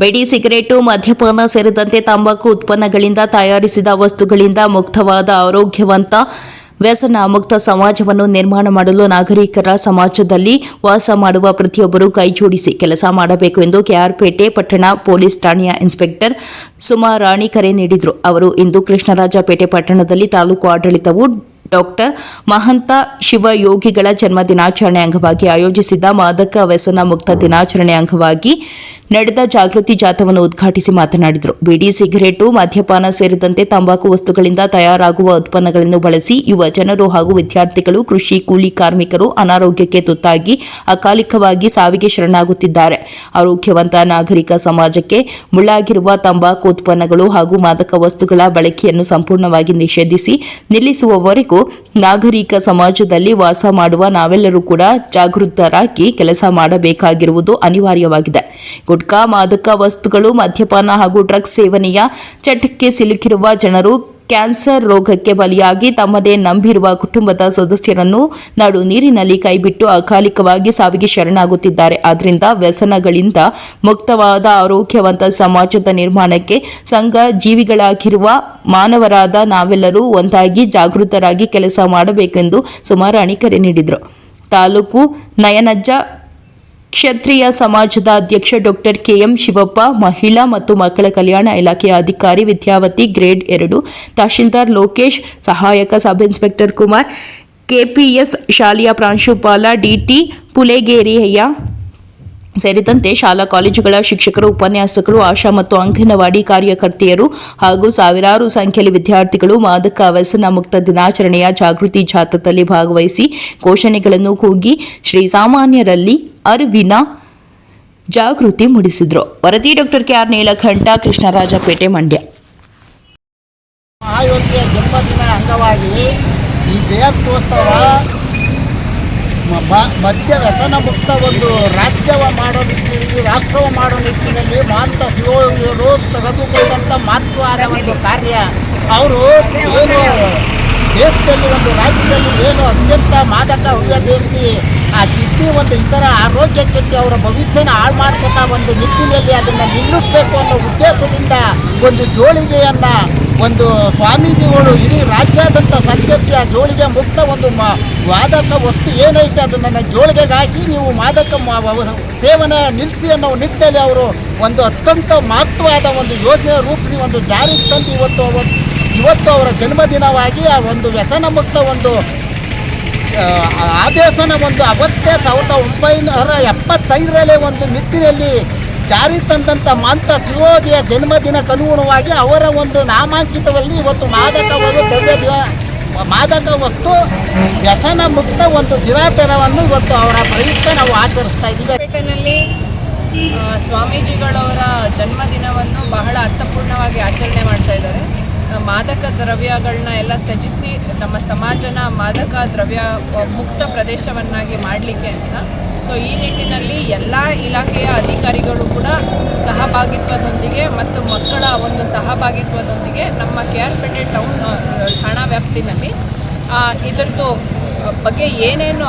ಬೆಡಿ, cigarette, ಮದ್ಯಪಾನ ಸೇರಿದಂತೆ ತಂಬಾಕು ಉತ್ಪನ್ನಗಳಿಂದ ತಯಾರಿಸಿದ ವಸ್ತುಗಳಿಂದ ಮುಕ್ತವಾದ ಆರೋಗ್ಯವಂತ ವ್ಯಸನ ಮುಕ್ತ ಸಮಾಜವನ್ನು ನಿರ್ಮಾಣ ಮಾಡಲು ನಾಗರಿಕರ ಸಮಾಜದಲ್ಲಿ ವಾಸ ಮಾಡುವ ಪ್ರತಿಯೊಬ್ಬರು ಕೈಜೋಡಿಸಿ ಕೆಲಸ ಮಾಡಬೇಕು ಎಂದು ಕೆಆರ್ಪೇಟೆ ಪಟ್ಟಣ ಪೊಲೀಸ್ ಠಾಣೆಯ ಇನ್ಸ್ಪೆಕ್ಟರ್ ಸುಮಾ ರಾಣಿ ಕರೆ ನೀಡಿದರು. ಅವರು ಇಂದು ಕೃಷ್ಣರಾಜಪೇಟೆ ಪಟ್ಟಣದಲ್ಲಿ ತಾಲೂಕು ಆಡಳಿತವು ಡಾಕ್ಟರ್ ಮಹಂತ ಶಿವಯೋಗಿಗಳ ಜನ್ಮ ದಿನಾಚರಣೆ ಅಂಗವಾಗಿ ಆಯೋಜಿಸಿದ್ದ ಮಾದಕ ವ್ಯಸನ ಮುಕ್ತ ದಿನಾಚರಣೆ ಅಂಗವಾಗಿ ನಡೆದ ಜಾಗೃತಿ ಜಾಥಾವನ್ನು ಉದ್ಘಾಟಿಸಿ ಮಾತನಾಡಿದರು. ಬಿಡಿ, ಸಿಗರೇಟು, ಮದ್ಯಪಾನ ಸೇರಿದಂತೆ ತಂಬಾಕು ವಸ್ತುಗಳಿಂದ ತಯಾರಾಗುವ ಉತ್ಪನ್ನಗಳನ್ನು ಬಳಸಿ ಯುವ ಜನರು ಹಾಗೂ ವಿದ್ಯಾರ್ಥಿಗಳು, ಕೃಷಿ, ಕೂಲಿ ಕಾರ್ಮಿಕರು ಅನಾರೋಗ್ಯಕ್ಕೆ ತುತ್ತಾಗಿ ಅಕಾಲಿಕವಾಗಿ ಸಾವಿಗೆ ಶರಣಾಗುತ್ತಿದ್ದಾರೆ. ಆರೋಗ್ಯವಂತ ನಾಗರಿಕ ಸಮಾಜಕ್ಕೆ ಮುಳ್ಳಾಗಿರುವ ತಂಬಾಕು ಉತ್ಪನ್ನಗಳು ಹಾಗೂ ಮಾದಕ ವಸ್ತುಗಳ ಬಳಕೆಯನ್ನು ಸಂಪೂರ್ಣವಾಗಿ ನಿಷೇಧಿಸಿ ನಿಲ್ಲಿಸುವವರೆಗೂ ನಾಗರಿಕ ಸಮಾಜದಲ್ಲಿ ವಾಸ ಮಾಡುವ ನಾವೆಲ್ಲರೂ ಕೂಡ ಜಾಗೃತರಾಗಿ ಕೆಲಸ ಮಾಡಬೇಕಾಗಿರುವುದು ಅನಿವಾರ್ಯವಾಗಿದೆ. ಗುಟ್ಕಾ ಮಾದಕ ವಸ್ತುಗಳು, ಮದ್ಯಪಾನ ಹಾಗೂ ಡ್ರಗ್ಸ್ ಸೇವನೆಯ ಚಟಕ್ಕೆ ಸಿಲುಕಿರುವ ಜನರು ಕ್ಯಾನ್ಸರ್ ರೋಗಕ್ಕೆ ಬಲಿಯಾಗಿ ತಮ್ಮದೇ ನಂಬಿರುವ ಕುಟುಂಬದ ಸದಸ್ಯರನ್ನು ನಡು ನೀರಿನಲ್ಲಿ ಕೈಬಿಟ್ಟು ಅಕಾಲಿಕವಾಗಿ ಸಾವಿಗೆ ಶರಣಾಗುತ್ತಿದ್ದಾರೆ. ಆದ್ದರಿಂದ ವ್ಯಸನಗಳಿಂದ ಮುಕ್ತವಾದ ಆರೋಗ್ಯವಂತ ಸಮಾಜದ ನಿರ್ಮಾಣಕ್ಕೆ ಸಂಘ ಜೀವಿಗಳಾಗಿರುವ ಮಾನವರಾದ ನಾವೆಲ್ಲರೂ ಒಂದಾಗಿ ಜಾಗೃತರಾಗಿ ಕೆಲಸ ಮಾಡಬೇಕೆಂದು ಸುಮಾರಾಣಿ ಕರೆ ನೀಡಿದರು. ತಾಲೂಕು ನಯನಜ್ಜ ಕ್ಷತ್ರಿಯ ಸಮಾಜದ ಅಧ್ಯಕ್ಷ ಡಾಕ್ಟರ್ ಕೆಎಂ ಶಿವಪ್ಪ, ಮಹಿಳಾ ಮತ್ತು ಮಕ್ಕಳ ಕಲ್ಯಾಣ ಇಲಾಖೆಯ ಅಧಿಕಾರಿ ವಿದ್ಯಾವತಿ ಗ್ರೇಡ್ ಎರಡು, ತಹಶೀಲ್ದಾರ್ ಲೋಕೇಶ್, ಸಹಾಯಕ ಸಬ್ ಇನ್ಸ್ಪೆಕ್ಟರ್ ಕುಮಾರ್, ಕೆಪಿಎಸ್ ಶಾಲೆಯ ಪ್ರಾಂಶುಪಾಲ ಡಿಟಿ ಪುಲೆಗೇರಿಯ ಸೇರಿದಂತೆ ಶಾಲಾ ಕಾಲೇಜುಗಳ ಶಿಕ್ಷಕರು, ಉಪನ್ಯಾಸಕರು, ಆಶಾ ಮತ್ತು ಅಂಗನವಾಡಿ ಕಾರ್ಯಕರ್ತೆಯರು ಹಾಗೂ ಸಾವಿರಾರು ಸಂಖ್ಯೆಯಲ್ಲಿ ವಿದ್ಯಾರ್ಥಿಗಳು ಮಾದಕ ವ್ಯಸನ ಮುಕ್ತ ದಿನಾಚರಣೆಯ ಜಾಗೃತಿ ಜಾಥಾದಲ್ಲಿ ಭಾಗವಹಿಸಿ ಘೋಷಣೆಗಳನ್ನು ಕೂಗಿ ಶ್ರೀಸಾಮಾನ್ಯರಲ್ಲಿ ಅರಿವಿನ ಜಾಗೃತಿ ಮೂಡಿಸಿದರು. ವರದಿ doctor K R Neelakanta, Krishnarajapete, Mandya. ಮಹಾಯೋಗಿಯ ಜನ್ಮದಿನ ಅಂಗವಾಗಿ ಈ ಜಯಂತ್ಯೋತ್ಸವ ಮದ್ಯ ವ್ಯಸನ ಮುಕ್ತ ಒಂದು ರಾಜ್ಯವ ಮಾಡೋ ನಿಟ್ಟಿನಲ್ಲಿ, ರಾಷ್ಟ್ರವ ಮಾಡೋ ನಿಟ್ಟಿನಲ್ಲಿ ಮಹಂತ ಶಿವಯೋಗಿಯವರು ತೆಗೆದುಕೊಂಡಂಥ ಮಹತ್ವದ ಒಂದು ಕಾರ್ಯ. ಅವರು ಏನು ದೇಶದಲ್ಲಿ ಒಂದು ರಾಜ್ಯದಲ್ಲಿ ಏನು ಅತ್ಯಂತ ಮಾದಕ ಹುಡುಗ ದೇಶದಲ್ಲಿ ಆ ಕಿಡ್ನಿ ಒಂದು ಇತರ ಆರೋಗ್ಯ ಕೆಟ್ಟಿ ಅವರ ಭವಿಷ್ಯನ ಹಾಳು ಮಾಡ್ಕೊತಾ ಒಂದು ನಿಟ್ಟಿನಲ್ಲಿ ಅದನ್ನು ನಿಲ್ಲಿಸಬೇಕು ಅನ್ನೋ ಉದ್ದೇಶದಿಂದ ಒಂದು ಜೋಳಿಗೆಯನ್ನು ಒಂದು ಸ್ವಾಮೀಜಿಗಳು ಇಡೀ ರಾಜ್ಯಾದ್ಯಂತ ಸದಸ್ಯ ಜೋಳಿಗೆ ಮುಕ್ತ ಒಂದು ಮಾದಕ ವಸ್ತು ಏನೈತೆ ಅದನ್ನು ಜೋಳಿಗೆಗೆ ಹಾಕಿ ನೀವು ಮಾದಕ ಸೇವನೆ ನಿಲ್ಲಿಸಿ ಅನ್ನೋ ನಿಟ್ಟಿನಲ್ಲಿ ಅವರು ಒಂದು ಅತ್ಯಂತ ಮಹತ್ವವಾದ ಒಂದು ಯೋಜನೆ ರೂಪಿಸಿ ಒಂದು ಜಾರಿಗೆ ತಂದು ಇವತ್ತು ಇವತ್ತು ಅವರ ಜನ್ಮದಿನವಾಗಿ ಆ ಒಂದು ವ್ಯಸನ ಮುಕ್ತ ಒಂದು ಆ, ಆದೇಶನ ಒಂದು ಅಗತ್ಯ ಸಾವಿರದ ಒಂಬೈನೂರ ಎಪ್ಪತ್ತೈದರಲ್ಲಿ ಒಂದು ನಿಟ್ಟಿನಲ್ಲಿ ಜಾರಿ ತಂದಂಥ ಮಂತ ಶಿವೋಜಿಯ ಜನ್ಮದಿನಕ್ಕೆ ಅನುಗುಣವಾಗಿ ಅವರ ಒಂದು ನಾಮಾಂಕಿತದಲ್ಲಿ ಇವತ್ತು ಮಾದಕ ಒಂದು ದ್ರವ್ಯ ಮಾದಕ ವಸ್ತು, ವ್ಯಸನ ಮುಕ್ತ ಒಂದು ದಿನಾಚರಣವನ್ನು ಇವತ್ತು ಅವರ ಪ್ರಯುಕ್ತ ನಾವು ಆಚರಿಸ್ತಾ ಇದ್ದೀವಿ. ಸ್ವಾಮೀಜಿಗಳವರ ಜನ್ಮದಿನವನ್ನು ಬಹಳ ಅರ್ಥಪೂರ್ಣವಾಗಿ ಆಚರಣೆ ಮಾಡ್ತಾ ಇದ್ದಾರೆ. ಮಾದಕ ದ್ರವ್ಯಗಳನ್ನ ಎಲ್ಲ ತ್ಯಜಿಸಿ ನಮ್ಮ ಸಮಾಜನ ಮಾದಕ ದ್ರವ್ಯ ಮುಕ್ತ ಪ್ರದೇಶವನ್ನಾಗಿ ಮಾಡಲಿಕ್ಕೆ ಅಂತ. ಸೊ ಈ ನಿಟ್ಟಿನಲ್ಲಿ ಎಲ್ಲ ಇಲಾಖೆಯ ಅಧಿಕಾರಿಗಳು ಕೂಡ ಸಹಭಾಗಿತ್ವದೊಂದಿಗೆ ಮತ್ತು ಮಕ್ಕಳ ಒಂದು ಸಹಭಾಗಿತ್ವದೊಂದಿಗೆ ನಮ್ಮ ಕೆ ಆರ್ ಪೇಟೆ ಟೌನ್ ಠಾಣಾ ವ್ಯಾಪ್ತಿನಲ್ಲಿ ಇದರದ್ದು ಬಗ್ಗೆ ಏನೇನು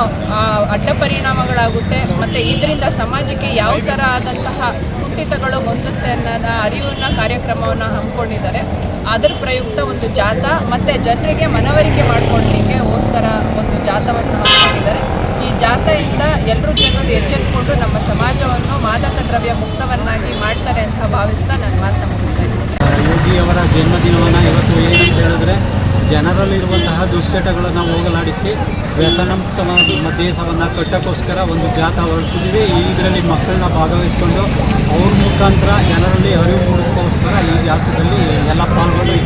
ಅಡ್ಡ ಪರಿಣಾಮಗಳಾಗುತ್ತೆ, ಮತ್ತು ಇದರಿಂದ ಸಮಾಜಕ್ಕೆ ಯಾವ ಥರ ಆದಂತಹ ಕುಂಠಿತಗಳು ಹೊಂದುತ್ತೆ ಅನ್ನೋದ ಅರಿವಿನ ಕಾರ್ಯಕ್ರಮವನ್ನು ಹಮ್ಮಿಕೊಂಡಿದ್ದಾರೆ. ಅದರ ಪ್ರಯುಕ್ತ ಒಂದು ಜಾಥಾ, ಮತ್ತು ಜನರಿಗೆ ಮನವರಿಕೆ ಮಾಡಿಕೊಳ್ಳಲಿಕ್ಕೆ ಹೋಸ್ಕರ ಒಂದು ಜಾಥಾವನ್ನು ಹಮ್ಮಿಕೊಂಡಿದ್ದಾರೆ. ಈ ಜಾಥಾಯಿಂದ ಎಲ್ಲರೂ ಜನರು ಎಚ್ಚೆತ್ತುಕೊಂಡು ನಮ್ಮ ಸಮಾಜವನ್ನು ಮಾದಕ ದ್ರವ್ಯ ಮುಕ್ತವನ್ನಾಗಿ ಮಾಡ್ತಾರೆ ಅಂತ ಭಾವಿಸ್ತಾ ನಾನು ಮಾತನಾಡ್ತಾ ಇದ್ದೀನಿ. ಯೋಗಿಯವರ ಜನ್ಮದಿನವನ್ನು ಇವತ್ತು ಏನಂತ ಹೇಳಿದ್ರೆ ಜನರಲ್ಲಿರುವಂತಹ ದುಶ್ಚಟಗಳನ್ನು ಹೋಗಲಾಡಿಸಿ ವ್ಯಸನಮುಕ್ತ ದೇಶವನ್ನು ಕಟ್ಟೋಕ್ಕೋಸ್ಕರ ಒಂದು ಜಾಥಾ ಹೊರಡಿಸಿದ್ವಿ ಇದರಲ್ಲಿ ಮಕ್ಕಳನ್ನ ಭಾಗವಹಿಸಿಕೊಂಡು ಅವ್ರ ಮುಖಾಂತರ ಜನರಲ್ಲಿ ಅರಿವು ಮೂಡಿಸ್ಕೋಸ್ಕರ ಈ ಜಾಥಾದಲ್ಲಿ ಎಲ್ಲ ಪಾಲ್ಗೊಂಡು